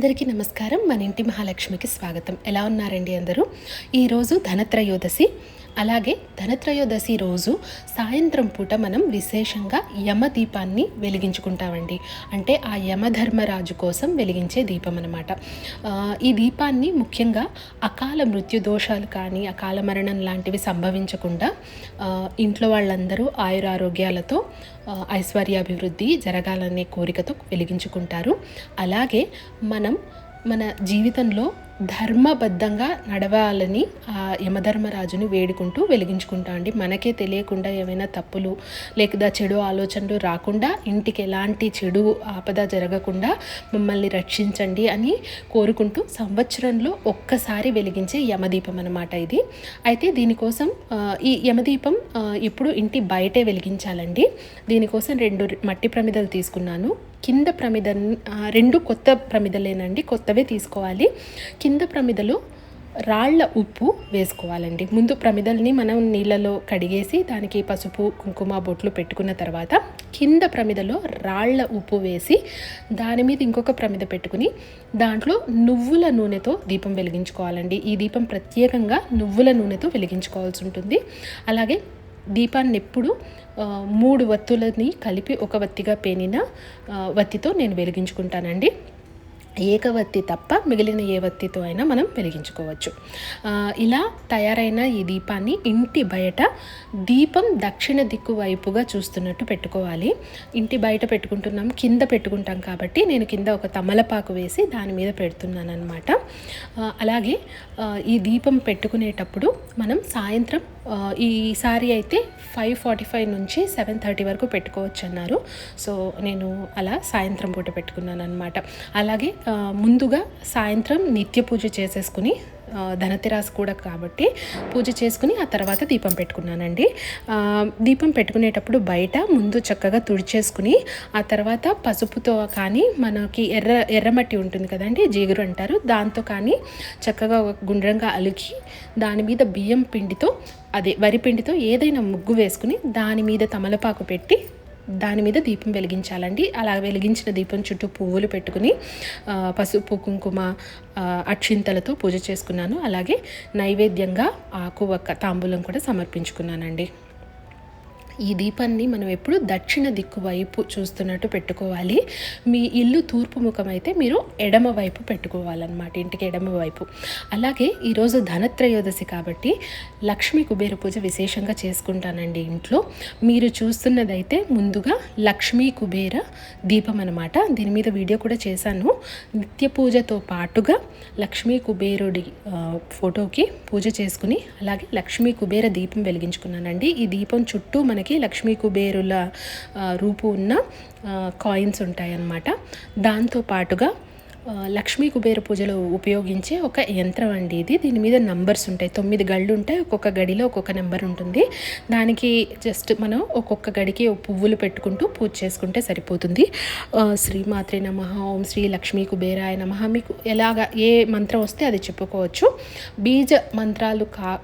అందరికీ నమస్కారం. మన ఇంటి మహాలక్ష్మికి స్వాగతం. ఎలా ఉన్నారండి అందరూ? ఈరోజు ధనత్రయోదశి. అలాగే ధనత్రయోదశి రోజు సాయంత్రం పూట మనం విశేషంగా యమ దీపాన్ని వెలిగించుకుంటామండి. అంటే ఆ యమధర్మరాజు కోసం వెలిగించే దీపం అనమాట ఈ దీపాన్ని ముఖ్యంగా అకాల మృత్యు దోషాలు కానీ అకాల మరణం లాంటివి సంభవించకుండా ఇంట్లో వాళ్ళందరూ ఆయురారోగ్యాలతో ఐశ్వర్యాభివృద్ధి జరగాలనే కోరికతో వెలిగించుకుంటారు. అలాగే మనం మన జీవితంలో ధర్మబద్ధంగా నడవాలని ఆ యమధర్మరాజుని వేడుకుంటూ వెలిగించుకుంటా అండి. మనకే తెలియకుండా ఏమైనా తప్పులు లేదా చెడు ఆలోచనలు రాకుండా ఇంటికి ఎలాంటి చెడు ఆపద జరగకుండా మమ్మల్ని రక్షించండి అని కోరుకుంటూ సంవత్సరంలో ఒక్కసారి వెలిగించే యమదీపం అన్నమాట ఇది. అయితే దీనికోసం ఈ యమదీపం ఇప్పుడు ఇంటి బయటే వెలిగించాలండి. దీనికోసం రెండు మట్టి ప్రమిదలు తీసుకున్నాను. కింద ప్రమిద రెండు కొత్త ప్రమిదలేనండి. కొత్తవే తీసుకోవాలి. కింద ప్రమిదలో రాళ్ళ ఉప్పు వేసుకోవాలండి. ముందు ప్రమిదల్ని మనం నీళ్ళలో కడిగేసి దానికి పసుపు కుంకుమ బొట్లు పెట్టుకున్న తర్వాత కింద ప్రమిదలో రాళ్ళ ఉప్పు వేసి దాని మీద ఇంకొక ప్రమిద పెట్టుకుని దాంట్లో నువ్వుల నూనెతో దీపం వెలిగించుకోవాలండి. ఈ దీపం ప్రత్యేకంగా నువ్వుల నూనెతో వెలిగించుకోవాల్సి ఉంటుంది. అలాగే దీపాన్ని ఎప్పుడు మూడు వత్తులని కలిపి ఒక వత్తిగా పేనిన వత్తితో నేను వెలిగించుకుంటానండి. ఏకవత్తి తప్ప మిగిలిన ఏ వత్తితో అయినా మనం వెలిగించుకోవచ్చు. ఇలా తయారైన ఈ దీపాన్ని ఇంటి బయట దీపం దక్షిణ దిక్కు వైపుగా చూస్తున్నట్టు పెట్టుకోవాలి. ఇంటి బయట పెట్టుకుంటున్నాం కింద పెట్టుకుంటాం కాబట్టి నేను కింద ఒక తమలపాకు వేసి దాని మీద పెడుతున్నాను అనమాట అలాగే ఈ దీపం పెట్టుకునేటప్పుడు మనం సాయంత్రం ఈసారి అయితే ఫైవ్ ఫార్టీ ఫైవ్ నుంచి సెవెన్ థర్టీ వరకు పెట్టుకోవచ్చు అన్నారు సో నేను అలా సాయంత్రం పూట పెట్టుకున్నాను అనమాట అలాగే ముందుగా సాయంత్రం నిత్య పూజ చేసేసుకుని ధనతిరాస్ కూడా కాబట్టి పూజ చేసుకుని ఆ తర్వాత దీపం పెట్టుకున్నానండి. దీపం పెట్టుకునేటప్పుడు బయట ముందు చక్కగా తుడిచేసుకుని ఆ తర్వాత పసుపుతో కానీ మనకి ఎర్ర ఎర్రమట్టి ఉంటుంది కదండి జీగురు అంటారు. దాంతో కానీ చక్కగా ఒక గుండ్రంగా అలికి దాని మీద బియ్యం పిండితో అదే వరి పిండితో ఏదైనా ముగ్గు వేసుకుని దాని మీద తమలపాకు పెట్టి దాని మీద దీపం వెలిగించాలండి. అలా వెలిగించిన దీపం చుట్టూ పువ్వులు పెట్టుకుని పసుపు కుంకుమ అక్షింతలతో పూజ చేసుకున్నాను. అలాగే నైవేద్యంగా ఆకు ఒక్క తాంబూలం కూడా సమర్పించుకున్నానండి. ఈ దీపాన్ని మనం ఎప్పుడు దక్షిణ దిక్కు వైపు చూస్తున్నట్టు పెట్టుకోవాలి. మీ ఇల్లు తూర్పు ముఖం అయితే మీరు ఎడమ వైపు పెట్టుకోవాలన్నమాట ఇంటికి ఎడమ వైపు. అలాగే ఈరోజు ధనత్రయోదశి కాబట్టి లక్ష్మీ కుబేర పూజ విశేషంగా చేసుకుంటానండి ఇంట్లో. మీరు చూస్తున్నదైతే ముందుగా లక్ష్మీ కుబేర దీపం అనమాట దీని మీద వీడియో కూడా చేశాను. నిత్య పూజతో పాటుగా లక్ష్మీ కుబేరుడి ఫోటోకి పూజ చేసుకుని అలాగే లక్ష్మీ కుబేర దీపం వెలిగించుకున్నానండి. ఈ దీపం చుట్టూ మనకి లక్ష్మీ కుబేరుల రూపు ఉన్న కాయిన్స్ ఉంటాయన్నమాట. దాంతో పాటుగా లక్ష్మీ కుబేర పూజలో ఉపయోగించే ఒక యంత్రం అండి ఇది. దీని మీద నంబర్స్ ఉంటాయి. తొమ్మిది గళ్ళు ఉంటాయి. ఒక్కొక్క గడిలో ఒక్కొక్క నెంబర్ ఉంటుంది. దానికి జస్ట్ మనం ఒక్కొక్క గడికి పువ్వులు పెట్టుకుంటూ పూజ చేసుకుంటే సరిపోతుంది. ఆ, శ్రీమాత్రే నమ. ఓం శ్రీ లక్ష్మీ కుబేరాయ నమ. మీకు ఎలాగ ఏ మంత్రం వస్తే అది చెప్పుకోవచ్చు. బీజ మంత్రాలు కా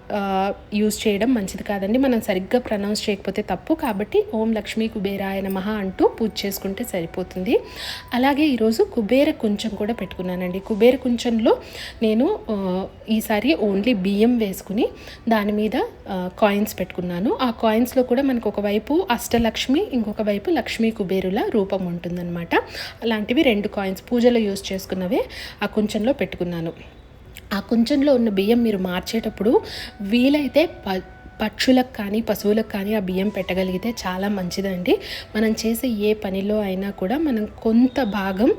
యూజ్ చేయడం మంచిది కాదండి. మనం సరిగ్గా ప్రనౌన్స్ చేయకపోతే తప్పు. కాబట్టి ఓం లక్ష్మీ కుబేరాయ నమ అంటూ పూజ చేసుకుంటే సరిపోతుంది. అలాగే ఈరోజు కుబేర కొంచెం కూడా కూడా పెట్టుకున్నానండి. కుబేర కుంచంలో నేను ఈసారి ఓన్లీ బియ్యం వేసుకుని దాని మీద కాయిన్స్ పెట్టుకున్నాను. ఆ కాయిన్స్లో కూడా మనకు ఒకవైపు అష్టలక్ష్మి ఇంకొక వైపు లక్ష్మీ కుబేరుల రూపం ఉంటుందన్నమాట. అలాంటివి రెండు కాయిన్స్ పూజలో యూజ్ చేసుకున్నవే ఆ కుంచంలో పెట్టుకున్నాను. ఆ కుంచంలో ఉన్న బియ్యం మీరు మార్చేటప్పుడు వీలైతే ప పక్షులకు కానీ పశువులకు కానీ ఆ బియ్యం పెట్టగలిగితే చాలా మంచిదండి. మనం చేసే ఏ పనిలో అయినా కూడా మనం కొంత భాగం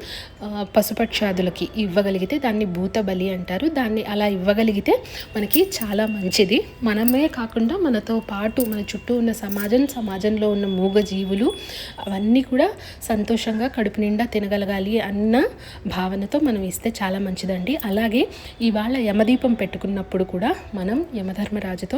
పశుపక్షాదులకి ఇవ్వగలిగితే దాన్ని భూత బలి అంటారు. దాన్ని అలా ఇవ్వగలిగితే మనకి చాలా మంచిది. మనమే కాకుండా మనతో పాటు మన చుట్టూ ఉన్న సమాజం సమాజంలో ఉన్న మూగ జీవులు అవన్నీ కూడా సంతోషంగా కడుపు నిండా తినగలగాలి అన్న భావనతో మనం ఇస్తే చాలా మంచిదండి. అలాగే ఇవాళ యమదీపం పెట్టుకున్నప్పుడు కూడా మనం యమధర్మరాజుతో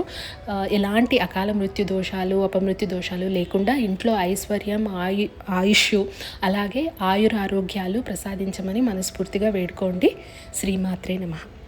ఎలాంటి అకాల మృత్యు దోషాలు అపమృత్యు దోషాలు లేకుండా ఇంట్లో ఐశ్వర్యం ఆయు ఆయుష్ అలాగే ఆయురారోగ్యాలు ప్రసాదించమని మనస్ఫూర్తిగా వేడుకోండి. శ్రీమాత్రే నమః.